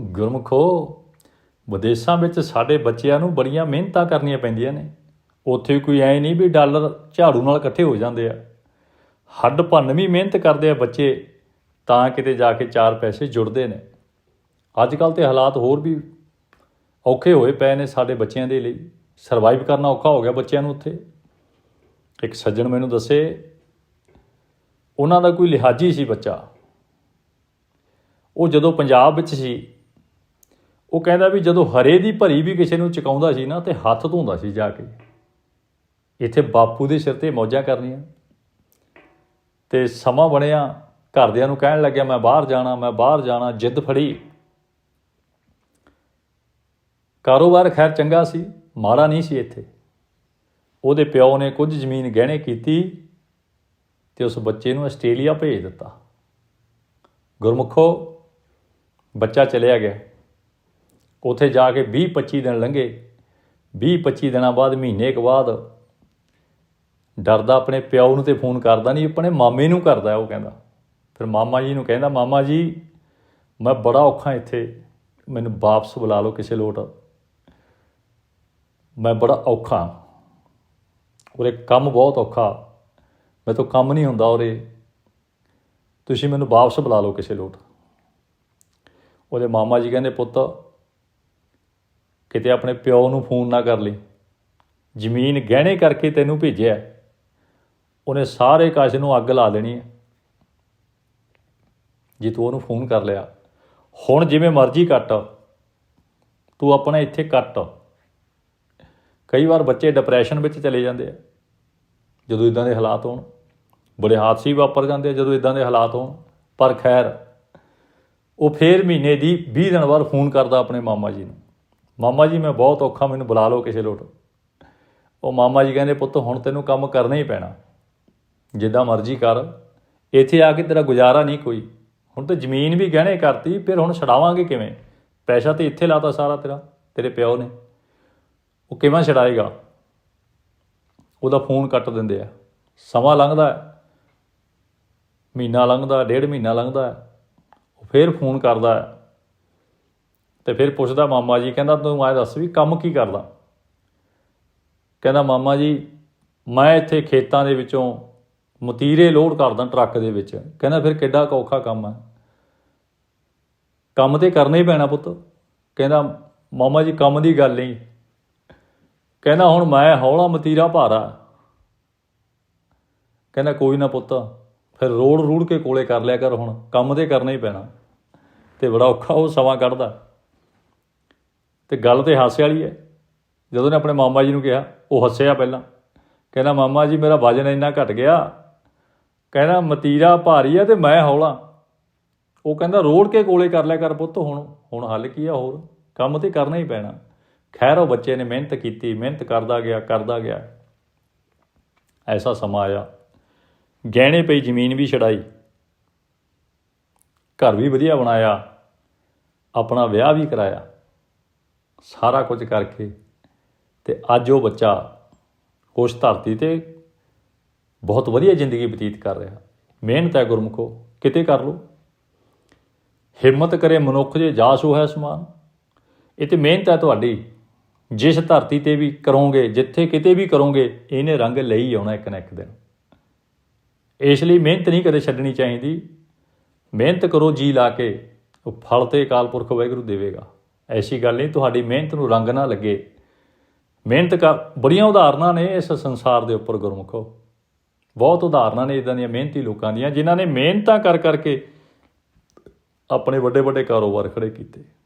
ਗੁਰਮਖੋ ਵਿਦੇਸ਼ਾਂ ਵਿੱਚ ਸਾਡੇ ਬੱਚਿਆਂ ਨੂੰ ਬੜੀਆਂ ਮਿਹਨਤਾਂ ਕਰਨੀਆਂ ਪੈਂਦੀਆਂ ਨੇ। ਉੱਥੇ ਕੋਈ ਐ ਨਹੀਂ ਵੀ ਡਾਲਰ ਝਾੜੂ ਨਾਲ ਇਕੱਠੇ ਹੋ ਜਾਂਦੇ ਆ। ਹੱਡ ਭੰਨ ਵੀ ਮਿਹਨਤ ਕਰਦੇ ਆ ਬੱਚੇ, ਤਾਂ ਕਿਤੇ ਜਾ ਕੇ ਚਾਰ ਪੈਸੇ ਜੁੜਦੇ ਨੇ। ਅੱਜ ਕੱਲ ਤੇ ਹਾਲਾਤ ਹੋਰ ਵੀ ਔਖੇ ਹੋਏ ਪਏ ਨੇ ਸਾਡੇ ਬੱਚਿਆਂ ਦੇ ਲਈ। ਸਰਵਾਈਵ ਕਰਨਾ ਔਖਾ ਹੋ ਗਿਆ ਬੱਚਿਆਂ ਨੂੰ ਉੱਥੇ। ਇੱਕ ਸੱਜਣ ਮੈਨੂੰ ਦੱਸੇ, ਉਹਨਾਂ ਦਾ ਕੋਈ ਲਿਹਾਜੀ ਸੀ ਬੱਚਾ। ਉਹ ਜਦੋਂ ਪੰਜਾਬ ਵਿੱਚ ਸੀ ਉਹ ਕਹਿੰਦਾ ਵੀ ਜਦੋਂ ਹਰੇ ਦੀ ਭਰੀ ਵੀ ਕਿਸੇ ਨੂੰ ਚਕਾਉਂਦਾ ਸੀ ਨਾ ਤੇ ਹੱਥ ਧੋਂਦਾ ਸੀ ਜਾ ਕੇ। ਇੱਥੇ ਬਾਪੂ ਦੇ ਸਿਰ ਤੇ ਮੌਜਾਂ ਕਰਨੀਆਂ। ਤੇ ਸਮਾਂ ਬਣਿਆ, ਘਰਦਿਆਂ ਨੂੰ ਕਹਿਣ ਲੱਗਿਆ, ਮੈਂ ਬਾਹਰ ਜਾਣਾ, ਮੈਂ ਬਾਹਰ ਜਾਣਾ, ਜਿੱਦ ਫੜੀ। ਕਾਰੋਬਾਰ ਖੈਰ ਚੰਗਾ ਸੀ, ਮਾੜਾ ਨਹੀਂ ਸੀ ਇੱਥੇ। ਉਹਦੇ ਪਿਓ ਨੇ ਕੁਝ ਜ਼ਮੀਨ ਗਹਿਣੇ ਕੀਤੀ ਤੇ ਉਸ ਬੱਚੇ ਨੂੰ ਆਸਟ੍ਰੇਲੀਆ ਭੇਜ ਦਿੱਤਾ। ਗੁਰਮੁਖੋ, ਬੱਚਾ ਚਲਿਆ ਗਿਆ। ਉੱਥੇ ਜਾ ਕੇ 20 25 ਦਿਨ ਲੰਘੇ। 20 25 ਦਿਨਾਂ ਬਾਅਦ ਮਹੀਨੇ ਕੁ ਬਾਅਦ ਡਰਦਾ ਆਪਣੇ ਪਿਓ ਨੂੰ ਤੇ ਫੋਨ ਕਰਦਾ ਨਹੀਂ, ਆਪਣੇ ਮਾਮੇ ਨੂੰ ਕਰਦਾ ਉਹ ਕਹਿੰਦਾ। ਫਿਰ ਮਾਮਾ ਜੀ ਨੂੰ ਕਹਿੰਦਾ, ਮਾਮਾ ਜੀ, ਮੈਂ ਬੜਾ ਔਖਾ ਇੱਥੇ, ਮੈਨੂੰ ਵਾਪਸ ਬੁਲਾ ਲਓ ਕਿਸੇ ਲੋਟ। ਮੈਂ ਬੜਾ ਔਖਾ। ਉਰੇ ਕੰਮ ਬਹੁਤ ਔਖਾ। ਮੈਂ ਤੋਂ ਕੰਮ ਨਹੀਂ ਹੁੰਦਾ ਉਰੇ। ਤੁਸੀਂ ਮੈਨੂੰ ਵਾਪਸ ਬੁਲਾ ਲਓ ਕਿਸੇ ਲੋਟ। ਉਹਦੇ ਮਾਮਾ ਜੀ ਕਹਿੰਦੇ, ਪੁੱਤ ਕਿਤੇ ਆਪਣੇ ਪਿਓ ਨੂੰ ਫੋਨ ਨਾ ਕਰ ਲਈ। ਜ਼ਮੀਨ ਗਹਿਣੇ ਕਰਕੇ ਤੈਨੂੰ ਭੇਜਿਆ ਉਹਨੇ ਸਾਰੇ ਕਾਸ਼ ਨੂੰ ਅੱਗ ਲਾ ਦੇਣੀ ਹੈ। ਜੇ ਤੂੰ ਉਹਨੂੰ ਫੋਨ ਕਰ ਲਿਆ, ਹੁਣ ਜਿਵੇਂ ਮਰਜ਼ੀ ਕੱਟ। ਤੂੰ ਆਪਣਾ ਇੱਥੇ ਕੱਟ। ਕਈ ਵਾਰ ਬੱਚੇ ਡਿਪਰੈਸ਼ਨ ਵਿੱਚ ਚਲੇ ਜਾਂਦੇ ਆ। ਜਦੋਂ ਇਦਾਂ ਦੇ ਹਾਲਾਤ ਹੋਣ, ਬੜੇ ਹਾਦਸੇ ਵਾਪਰ ਜਾਂਦੇ ਆ ਜਦੋਂ ਇਦਾਂ ਦੇ ਹਾਲਾਤ ਹੋਣ। ਪਰ ਖੈਰ, ਉਹ ਫੇਰ ਮਹੀਨੇ ਦੀ 20 ਦਿਨ ਬਾਅਦ ਫੋਨ ਕਰਦਾ ਆਪਣੇ ਮਾਮਾ ਜੀ ਨੂੰ। ਮਾਮਾ ਜੀ, ਮੈਂ ਬਹੁਤ ਔਖਾ ਮੈਨੂੰ ਬੁਲਾ ਲਓ ਕਿਸੇ ਲੋਟ। ਉਹ ਮਾਮਾ ਜੀ ਕਹਿੰਦੇ, ਪੁੱਤ, ਹੁਣ ਤੈਨੂੰ ਕੰਮ ਕਰਨਾ ਹੀ ਪੈਣਾ। ਜਿੱਦਾਂ ਮਰਜ਼ੀ ਕਰ। ਇੱਥੇ ਆ ਕੇ ਤੇਰਾ ਗੁਜ਼ਾਰਾ ਨਹੀਂ ਕੋਈ। ਹੁਣ ਤਾਂ ਜ਼ਮੀਨ ਵੀ ਗਹਿਣੇ ਕਰਤੀ, ਫਿਰ ਹੁਣ ਛਡਾਵਾਂਗੇ ਕਿਵੇਂ? ਪੈਸਾ ਤੇ ਇੱਥੇ ਲਾਤਾ ਸਾਰਾ ਤੇਰਾ, ਤੇਰੇ ਪਿਓ ਨੇ। ਉਹ ਕਿਵੇਂ ਛਡਾਏਗਾ? ਉਹਦਾ ਫੋਨ ਕੱਟ ਦਿੰਦੇ ਆ। ਸਮਾਂ ਲੰਘਦਾ ਹੈ। ਮਹੀਨਾ ਲੰਘਦਾ, ਡੇਢ ਮਹੀਨਾ ਲੰਘਦਾ ਹੈ। ਉਹ ਫੇਰ ਫੋਨ ਕਰਦਾ ਹੈ। ਤੇ ਫਿਰ ਪੁੱਛਦਾ ਮਾਮਾ ਜੀ, ਕਹਿੰਦਾ ਤੂੰ ਆਏ ਦੱਸ ਵੀ ਕੰਮ ਕੀ ਕਰਦਾ? ਕਹਿੰਦਾ ਮਾਮਾ ਜੀ, ਮੈਂ ਇੱਥੇ ਖੇਤਾਂ ਦੇ ਵਿੱਚੋਂ ਮਤੀਰੇ ਲੋਡ ਕਰਦਾ ਟਰੱਕ ਦੇ ਵਿੱਚ। ਕਹਿੰਦਾ ਫਿਰ ਕਿੱਡਾ ਔਖਾ ਕੰਮ ਹੈ। ਕੰਮ ਤੇ ਕਰਨਾ ਹੀ ਪੈਣਾ ਪੁੱਤ। ਕਹਿੰਦਾ ਮਾਮਾ ਜੀ, ਕੰਮ ਦੀ ਗੱਲ ਨਹੀਂ। ਕਹਿੰਦਾ ਹੁਣ ਮੈਂ ਹੌਲਾ ਮਤੀਰਾ ਭਾਰਾ। ਕਹਿੰਦਾ ਕੋਈ ਨਾ ਪੁੱਤ, ਫਿਰ ਰੋੜ ਰੂੜ ਕੇ ਕੋਲੇ ਕਰ ਲਿਆ ਕਰ ਹੁਣ। ਕੰਮ ਤੇ ਕਰਨਾ ਹੀ ਪੈਣਾ। ਤੇ ਬੜਾ ਔਖਾ ਉਹ ਸਮਾਂ ਕੱਢਦਾ। ਤੇ ਗੱਲ ਤੇ ਹਾਸੇ ਵਾਲੀ ਹੈ। ਜਦੋਂ ਨੇ ਆਪਣੇ ਮਾਮਾ ਜੀ ਨੂੰ ਕਿਹਾ, ਉਹ ਹੱਸਿਆ ਪਹਿਲਾਂ। ਕਹਿੰਦਾ, ਮਾਮਾ ਜੀ, ਮੇਰਾ ਵਜਨ ਇੰਨਾ ਘਟ ਗਿਆ। ਕਹਿੰਦਾ, ਮਤੀਰਾ ਭਾਰੀ ਆ ਤੇ ਮੈਂ ਹੌਲਾ। ਉਹ ਕਹਿੰਦਾ, ਰੋੜ ਕੇ ਕੋਲੇ ਕਰ ਲਿਆ ਕਰ ਪੁੱਤ, ਹੁਣ ਹੁਣ ਹੱਲ ਕੀ ਆ ਹੋਰ? ਕੰਮ ਤੇ ਕਰਨਾ ਹੀ ਪੈਣਾ। ਖੈਰ, ਉਹ ਬੱਚੇ ਨੇ ਮਿਹਨਤ ਕੀਤੀ, ਮਿਹਨਤ ਕਰਦਾ ਗਿਆ ਕਰਦਾ ਗਿਆ। ਐਸਾ ਸਮਾਂ ਆਇਆ। ਗਹਿਣੇ ਪਈ ਜ਼ਮੀਨ ਵੀ ਛਡਾਈ। ਘਰ ਵੀ ਵਧੀਆ ਬਣਾਇਆ। ਆਪਣਾ ਵਿਆਹ ਵੀ ਕਰਾਇਆ। ਸਾਰਾ ਕੁਝ ਕਰਕੇ ਤੇ ਅੱਜ ਉਹ ਬੱਚਾ ਉਸ ਧਰਤੀ ਤੇ ਬਹੁਤ ਵਧੀਆ ਜ਼ਿੰਦਗੀ ਬਤੀਤ ਕਰ ਰਿਹਾ। ਮਿਹਨਤ ਹੈ ਗੁਰਮੁਖੋ, ਕਿਤੇ ਕਰ ਲੋ ਹਿੰਮਤ ਕਰੇ ਮਨੁੱਖ ਜੇ ਜਾਸੂ ਹੈ ਸਮਾਨ। ਇਹ ਤੇ ਮਿਹਨਤ ਹੈ ਤੁਹਾਡੀ। ਜਿਸ ਧਰਤੀ ਤੇ ਵੀ ਕਰੋਗੇ, ਜਿੱਥੇ ਕਿਤੇ ਵੀ ਕਰੋਗੇ, ਇਹਨੇ ਰੰਗ ਲਈ ਆਉਣਾ ਇੱਕ ਨਾ ਇੱਕ ਦਿਨ। ਇਸ ਲਈ ਮਿਹਨਤ ਨਹੀਂ ਕਦੇ ਛੱਡਣੀ ਚਾਹੀਦੀ। ਮਿਹਨਤ ਕਰੋ ਜੀ ਲਾ ਕੇ, ਉਹ ਫਲ ਤੇ ਅਕਾਲ ਪੁਰਖ ਵਾਹਿਗੁਰੂ ਦੇਵੇਗਾ। ਐਸੀ ਗੱਲ ਨਹੀਂ, ਤੁਹਾਡੀ ਮਿਹਨਤ ਨੂੰ ਰੰਗ ਨਾ ਲੱਗੇ। ਮਿਹਨਤ ਕਰ, ਬੜੀਆਂ ਉਦਾਹਰਨਾਂ ਨੇ ਇਸ ਸੰਸਾਰ ਦੇ ਉੱਪਰ ਗੁਰਮੁਖੋ। ਬਹੁਤ ਉਦਾਹਰਨਾਂ ਨੇ ਇਦਾਂ ਦੀਆਂ ਮਿਹਨਤੀ ਲੋਕਾਂ ਦੀਆਂ, ਜਿਨ੍ਹਾਂ ਨੇ ਮਿਹਨਤਾਂ ਕਰ ਕਰਕੇ ਆਪਣੇ ਵੱਡੇ ਵੱਡੇ ਕਾਰੋਬਾਰ ਖੜੇ ਕੀਤੇ।